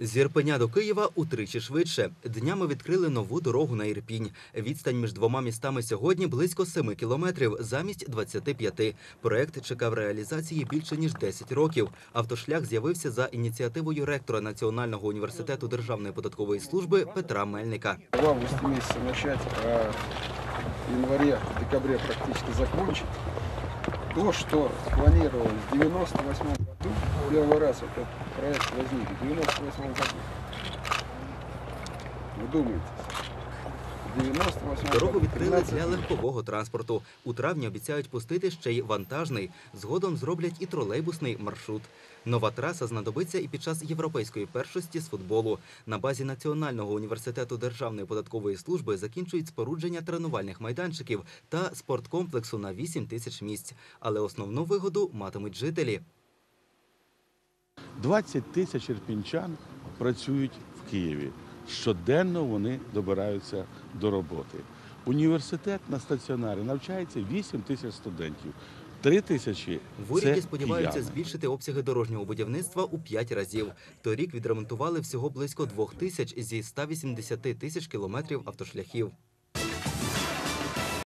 З Ірпеня до Києва утричі швидше. Днями відкрили нову дорогу на Ірпінь. Відстань між двома містами сьогодні близько 7 кілометрів замість 25. Проект чекав реалізації більше ніж 10 років. Автошлях з'явився за ініціативою ректора Національного університету Державної податкової служби Петра Мельника. В августе месяце начать, а в январе, декабре практически закончить. То, что планировалось в 98 году, первый раз этот проект возник в 98 году. Вы В 98 Дорогу відкрили для легкового транспорту. У травні обіцяють пустити ще й вантажний. Згодом зроблять і тролейбусний маршрут. Нова траса знадобиться і під час європейської першості з футболу. На базі Національного університету Державної податкової служби закінчують спорудження тренувальних майданчиків та спорткомплексу на 8 тисяч місць. Але основну вигоду матимуть жителі. 20 тисяч ірпінчан працюють в Києві. Щоденно вони добираються до роботи. Університет на стаціонарі навчається 8 тисяч студентів. Три тисячі В уряді сподіваються кияни. збільшити обсяги дорожнього будівництва у п'ять разів. Торік відремонтували всього близько двох тисяч зі 180 тисяч кілометрів автошляхів.